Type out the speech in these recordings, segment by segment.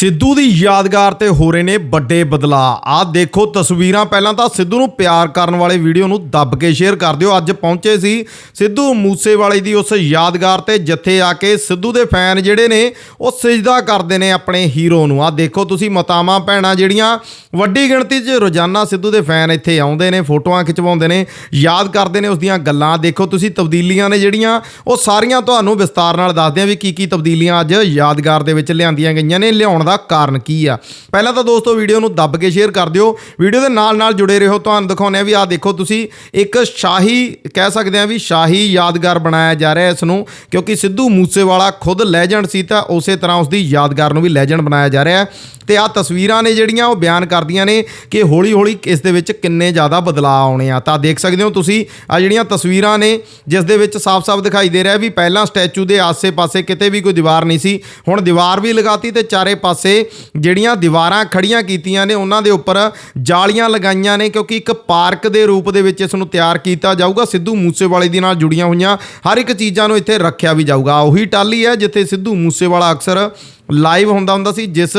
ਸਿੱਧੂ ਦੀ ਯਾਦਗਾਰ ਤੇ ਹੋ ਰਹੇ ਨੇ ਵੱਡੇ ਬਦਲਾਅ। ਆਹ ਦੇਖੋ ਤਸਵੀਰਾਂ ਪਹਿਲਾਂ ਤਾਂ ਸਿੱਧੂ ਨੂੰ ਪਿਆਰ ਕਰਨ ਵਾਲੇ ਵੀਡੀਓ ਨੂੰ ਦੱਬ ਕੇ ਸ਼ੇਅਰ ਕਰ ਦਿਓ। ਅੱਜ ਪਹੁੰਚੇ ਸੀ ਸਿੱਧੂ ਮੂਸੇਵਾਲੇ ਦੀ ਉਸ ਯਾਦਗਾਰ ਤੇ, ਜਿੱਥੇ ਆ ਕੇ ਸਿੱਧੂ ਦੇ ਫੈਨ ਜਿਹੜੇ ਨੇ, ਉਹ ਸਜਦਾ ਕਰਦੇ ਨੇ ਆਪਣੇ ਹੀਰੋ ਨੂੰ। ਆਹ ਦੇਖੋ ਤੁਸੀਂ ਮਤਾਵਾਂ ਭੈਣਾਂ ਜਿਹੜੀਆਂ, ਵੱਡੀ ਗਿਣਤੀ 'ਚ ਰੋਜ਼ਾਨਾ ਸਿੱਧੂ ਦੇ ਫੈਨ ਇੱਥੇ ਆਉਂਦੇ ਨੇ, ਫੋਟੋਆਂ ਖਿਚਵਾਉਂਦੇ ਨੇ, ਯਾਦ ਕਰਦੇ ਨੇ ਉਸ ਦੀਆਂ ਗੱਲਾਂ। ਦੇਖੋ ਤੁਸੀਂ ਤਬਦੀਲੀਆਂ ਨੇ ਜਿਹੜੀਆਂ, ਉਹ ਸਾਰੀਆਂ ਤੁਹਾਨੂੰ ਵਿਸਤਾਰ ਨਾਲ ਦੱਸਦੇ ਆ ਵੀ ਕੀ ਕੀ ਤਬਦੀਲੀਆਂ ਅੱਜ ਯਾਦਗਾਰ ਦੇ ਵਿੱਚ ਲਿਆਂਦੀਆਂ ਗਈਆਂ ਨੇ, ਲਿਆਉਣ ਦਾ ਕਾਰਨ ਕੀ ਆ? ਪਹਿਲਾਂ ਤਾਂ ਦੋਸਤੋ ਵੀਡੀਓ ਨੂੰ ਦੱਬ ਕੇ ਸ਼ੇਅਰ ਕਰ ਦਿਓ। ਵੀਡੀਓ ਦੇ ਨਾਲ ਨਾਲ ਜੁੜੇ ਰਹੋ। ਤੁਹਾਨੂੰ ਦਿਖਾਉਂਦੇ ਆ ਵੀ ਆਹ ਦੇਖੋ ਤੁਸੀਂ, ਇੱਕ ਸ਼ਾਹੀ ਕਹਿ ਸਕਦੇ ਆ ਵੀ ਸ਼ਾਹੀ ਯਾਦਗਾਰ ਬਣਾਇਆ ਜਾ ਰਿਹਾ ਇਸ ਨੂੰ, ਕਿਉਂਕਿ ਸਿੱਧੂ ਮੂਸੇਵਾਲਾ ਖੁਦ ਲੈਜੈਂਡ ਸੀ ਤਾਂ ਉਸੇ ਤਰ੍ਹਾਂ ਉਸ ਦੀ ਯਾਦਗਾਰ ਨੂੰ ਵੀ ਲੈਜੈਂਡ ਬਣਾਇਆ ਜਾ ਰਿਹਾ ਹੈ। ਤੇ ਆ ਤਸਵੀਰਾਂ ਨੇ ਜਿਹੜੀਆਂ ਉਹ ਬਿਆਨ ਕਰਦੀਆਂ ਨੇ ਕਿ ਹੌਲੀ ਹੌਲੀ ਇਸ ਦੇ ਵਿੱਚ ਕਿੰਨੇ ਜ਼ਿਆਦਾ ਬਦਲਾਅ ਆਉਣੇ ਆ। ਤਾਂ ਦੇਖ ਸਕਦੇ ਹੋ ਤੁਸੀਂ ਆ ਜਿਹੜੀਆਂ ਤਸਵੀਰਾਂ ਨੇ, ਜਿਸ ਦੇ ਵਿੱਚ ਸਾਫ਼-ਸਾਫ਼ ਦਿਖਾਈ ਦੇ ਰਿਹਾ ਵੀ ਪਹਿਲਾਂ ਸਟੈਚੂ ਦੇ ਆਸੇ-ਪਾਸੇ ਕਿਤੇ ਵੀ ਕੋਈ ਦੀਵਾਰ ਨਹੀਂ ਸੀ, ਹੁਣ ਦੀਵਾਰ ਵੀ ਲਗਾਤੀ ਤੇ ਚਾਰੇ ਪਾਸੇ ਪਾਸੇ ਜਿਹੜੀਆਂ ਦੀਵਾਰਾਂ ਖੜੀਆਂ ਕੀਤੀਆਂ ਨੇ, ਉਹਨਾਂ ਦੇ ਉੱਪਰ ਜਾਲੀਆਂ ਲਗਾਈਆਂ ਨੇ ਕਿਉਂਕਿ ਇੱਕ ਪਾਰਕ ਦੇ ਰੂਪ ਦੇ ਵਿੱਚ ਇਸ ਨੂੰ ਤਿਆਰ ਕੀਤਾ ਜਾਊਗਾ। ਸਿੱਧੂ ਮੂਸੇਵਾਲੇ ਦੇ ਨਾਲ ਜੁੜੀਆਂ ਹੋਈਆਂ ਹਰ ਇੱਕ ਚੀਜ਼ਾਂ ਨੂੰ ਇੱਥੇ ਰੱਖਿਆ ਵੀ ਜਾਊਗਾ। ਉਹੀ ਟਾਲੀ ਹੈ ਜਿੱਥੇ ਸਿੱਧੂ ਮੂਸੇਵਾਲਾ ਅਕਸਰ ਲਾਈਵ ਹੁੰਦਾ ਹੁੰਦਾ ਸੀ, ਜਿਸ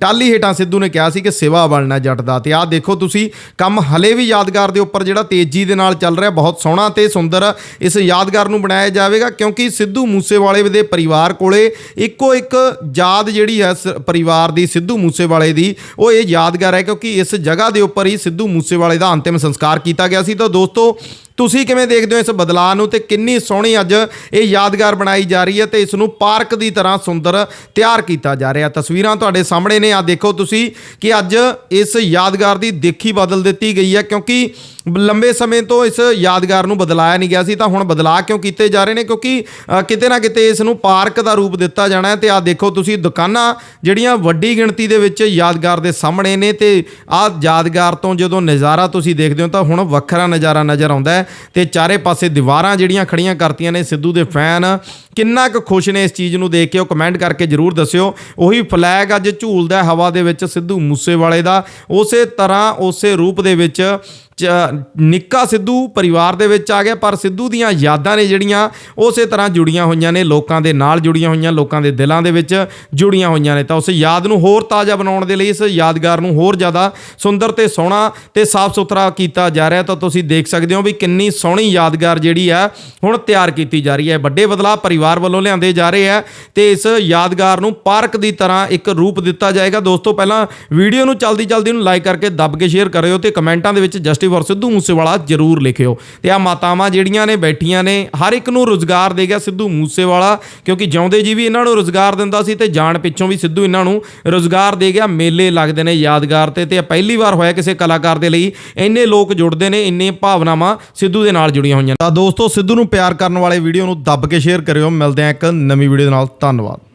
ਟਾਲੀ ਹੇਠਾਂ ਸਿੱਧੂ ਨੇ ਕਿਹਾ ਸੀ ਕਿ ਸਿਵਾ ਬਣਨਾ ਜੱਟ ਦਾ। ਤੇ ਆਹ ਦੇਖੋ ਤੁਸੀਂ, ਕੰਮ ਹਲੇ ਵੀ ਯਾਦਗਾਰ ਦੇ ਉੱਪਰ ਜਿਹੜਾ ਤੇਜ਼ੀ ਦੇ ਨਾਲ ਚੱਲ ਰਿਹਾ, ਬਹੁਤ ਸੋਹਣਾ ਤੇ ਸੁੰਦਰ ਇਸ ਯਾਦਗਾਰ ਨੂੰ ਬਣਾਇਆ ਜਾਵੇਗਾ, ਕਿਉਂਕਿ ਸਿੱਧੂ ਮੂਸੇਵਾਲੇ ਦੇ ਪਰਿਵਾਰ ਕੋਲੇ ਇੱਕੋ ਇੱਕ ਯਾਦ ਜਿਹੜੀ ਹੈ ਸ- ਪਰਿਵਾਰ ਦੀ, ਸਿੱਧੂ ਮੂਸੇਵਾਲੇ ਦੀ, ਉਹ ਇਹ ਯਾਦਗਾਰ ਹੈ, ਕਿਉਂਕਿ ਇਸ ਜਗ੍ਹਾ ਦੇ ਉੱਪਰ ਹੀ ਸਿੱਧੂ ਮੂਸੇਵਾਲੇ ਦਾ ਅੰਤਿਮ ਸੰਸਕਾਰ ਕੀਤਾ ਗਿਆ ਸੀ। ਤਾਂ ਦੋਸਤੋ ਤੁਸੀਂ ਕਿਵੇਂ ਦੇਖਦੇ ਹੋ ਇਸ ਬਦਲਾਅ ਨੂੰ ਤੇ ਕਿੰਨੀ ਸੋਹਣੀ ਅੱਜ ਇਹ ਯਾਦਗਾਰ ਬਣਾਈ ਜਾ ਰਹੀ ਹੈ ਤੇ ਇਸ ਨੂੰ ਪਾਰਕ ਦੀ ਤਰ੍ਹਾਂ ਸੁੰਦਰ ਤਿਆਰ ਕੀਤਾ ਜਾ ਰਿਹਾ? ਤਸਵੀਰਾਂ ਤੁਹਾਡੇ ਸਾਹਮਣੇ ਨੇ। ਆ ਦੇਖੋ ਤੁਸੀਂ ਕਿ ਅੱਜ ਇਸ ਯਾਦਗਾਰ ਦੀ ਦੇਖੀ ਬਦਲ ਦਿੱਤੀ ਗਈ ਹੈ ਕਿਉਂਕਿ ਲੰਬੇ ਸਮੇਂ ਤੋਂ ਇਸ ਯਾਦਗਾਰ ਨੂੰ ਬਦਲਾਇਆ ਨਹੀਂ ਗਿਆ ਸੀ, ਤਾਂ ਹੁਣ ਬਦਲਾਅ ਕਿਉਂ ਕੀਤੇ ਜਾ ਰਹੇ ਨੇ? ਕਿਉਂਕਿ ਕਿਤੇ ਨਾ ਕਿਤੇ ਇਸ ਨੂੰ ਪਾਰਕ ਦਾ ਰੂਪ ਦਿੱਤਾ ਜਾਣਾ ਹੈ ਤੇ ਆ ਦੇਖੋ ਤੁਸੀਂ ਦੁਕਾਨਾਂ ਜਿਹੜੀਆਂ ਵੱਡੀ ਗਿਣਤੀ ਦੇ ਵਿੱਚ ਯਾਦਗਾਰ ਦੇ ਸਾਹਮਣੇ ਨੇ ਤੇ ਆ ਯਾਦਗਾਰ ਤੋਂ ਜਦੋਂ ਨਜ਼ਾਰਾ ਤੁਸੀਂ ਦੇਖਦੇ ਹੋ ਤਾਂ ਹੁਣ ਵੱਖਰਾ ਨਜ਼ਾਰਾ ਨਜ਼ਰ ਆਉਂਦਾ ਹੈ ਤੇ ਚਾਰੇ ਪਾਸੇ ਦੀਵਾਰਾਂ ਜਿਹੜੀਆਂ ਖੜੀਆਂ ਕਰਤੀਆਂ ਨੇ, ਸਿੱਧੂ ਦੇ ਫੈਨ। ਕਿੰਨਾ ਕੁ ਖੁਸ਼ ਨੇ ਇਸ ਚੀਜ਼ ਨੂੰ ਦੇਖ ਕੇ, ਉਹ ਕਮੈਂਟ ਕਰਕੇ ਜਰੂਰ ਦੱਸਿਓ। ਉਹੀ ਫਲੈਗ ਅੱਜ ਝੂਲਦਾ ਹਵਾ ਦੇ ਵਿੱਚ ਸਿੱਧੂ ਮੂਸੇਵਾਲੇ ਦਾ। ਉਸੇ ਤਰ੍ਹਾਂ, ਉਸੇ ਰੂਪ ਦੇ ਵਿੱਚ ਨਿੱਕਾ ਸਿੱਧੂ ਪਰਿਵਾਰ ਦੇ ਵਿੱਚ ਆ ਗਿਆ, ਪਰ ਸਿੱਧੂ ਦੀਆਂ ਯਾਦਾਂ ਨੇ ਜਿਹੜੀਆਂ ਉਸੇ ਤਰ੍ਹਾਂ ਜੁੜੀਆਂ ਹੋਈਆਂ ਨੇ, ਲੋਕਾਂ ਦੇ ਨਾਲ ਜੁੜੀਆਂ ਹੋਈਆਂ, ਲੋਕਾਂ ਦੇ ਦਿਲਾਂ ਦੇ ਵਿੱਚ ਜੁੜੀਆਂ ਹੋਈਆਂ ਨੇ। ਤਾਂ ਉਸ ਯਾਦ ਨੂੰ ਹੋਰ ਤਾਜ਼ਾ ਬਣਾਉਣ ਦੇ ਲਈ ਇਸ ਯਾਦਗਾਰ ਨੂੰ ਹੋਰ ਜ਼ਿਆਦਾ ਸੁੰਦਰ ਤੇ ਸੋਹਣਾ ਤੇ ਸਾਫ਼ ਸੁਥਰਾ ਕੀਤਾ ਜਾ ਰਿਹਾ ਤਾਂ ਤੁਸੀਂ ਦੇਖ ਸਕਦੇ ਹੋ ਵੀ ਕਿੰਨੀ ਸੋਹਣੀ ਯਾਦਗਾਰ ਜਿਹੜੀ ਹੈ ਹੁਣ ਤਿਆਰ ਕੀਤੀ ਜਾ ਰਹੀ ਹੈ। ਵੱਡੇ ਬਦਲਾਅ ਪਰਿਵਾਰ ਵੱਲੋਂ ਲਿਆਂਦੇ ਜਾ ਰਹੇ ਆ ਤੇ ਇਸ ਯਾਦਗਾਰ ਨੂੰ ਪਾਰਕ ਦੀ ਤਰ੍ਹਾਂ ਇੱਕ ਰੂਪ ਦਿੱਤਾ ਜਾਏਗਾ। ਦੋਸਤੋ, ਪਹਿਲਾਂ ਵੀਡੀਓ ਨੂੰ ਜਲਦੀ ਚਲਦੀ ਨੂੰ ਲਾਈਕ ਕਰਕੇ ਦੱਬ ਕੇ ਸ਼ੇਅਰ ਕਰਿਓ ਤੇ ਕਮੈਂਟਾਂ ਦੇ ਵਿੱਚ ਜਸਟਿਸ ਵਾਰ ਸਿੱਧੂ ਮੂਸੇਵਾਲਾ ਜਰੂਰ ਲਿਖਿਓ। ਤੇ ਆ ਮਾਤਾਵਾਂ ਜਿਹੜੀਆਂ ਨੇ, ਬੈਠੀਆਂ ਨੇ, ਹਰ ਇੱਕ ਨੂੰ ਰੋਜ਼ਗਾਰ ਦੇ ਗਿਆ ਸਿੱਧੂ ਮੂਸੇਵਾਲਾ ਕਿਉਂਕਿ ਜਿਉਂਦੇ ਜੀ ਵੀ ਇਹਨਾਂ ਨੂੰ ਰੋਜ਼ਗਾਰ ਦਿੰਦਾ ਸੀ ਤੇ ਜਾਣ ਪਿੱਛੋਂ ਵੀ ਸਿੱਧੂ ਇਹਨਾਂ ਨੂੰ ਰੋਜ਼ਗਾਰ ਦੇ ਗਿਆ। ਮੇਲੇ ਲੱਗਦੇ ਨੇ ਯਾਦਗਾਰ ਤੇ ਤੇ ਇਹ ਪਹਿਲੀ ਵਾਰ ਹੋਇਆ ਕਿਸੇ ਕਲਾਕਾਰ ਦੇ ਲਈ। ਇੰਨੇ ਲੋਕ ਜੁੜਦੇ ਨੇ, ਇੰਨੇ ਭਾਵਨਾਵਾਂ ਸਿੱਧੂ ਦੇ ਨਾਲ ਜੁੜੀਆਂ ਹੋਈਆਂ ਤਾਂ ਦੋਸਤੋ, ਸਿੱਧੂ ਨੂੰ ਪਿਆਰ ਕਰਨ ਵਾਲੇ ਵੀਡੀਓ ਨੂੰ ਦੱਬ ਕੇ ਸ਼ੇਅਰ ਕਰਿਓ। ਮਿਲਦੇ ਆ ਇੱਕ ਨਵੀਂ ਵੀਡੀਓ ਦੇ ਨਾਲ। ਧੰਨਵਾਦ।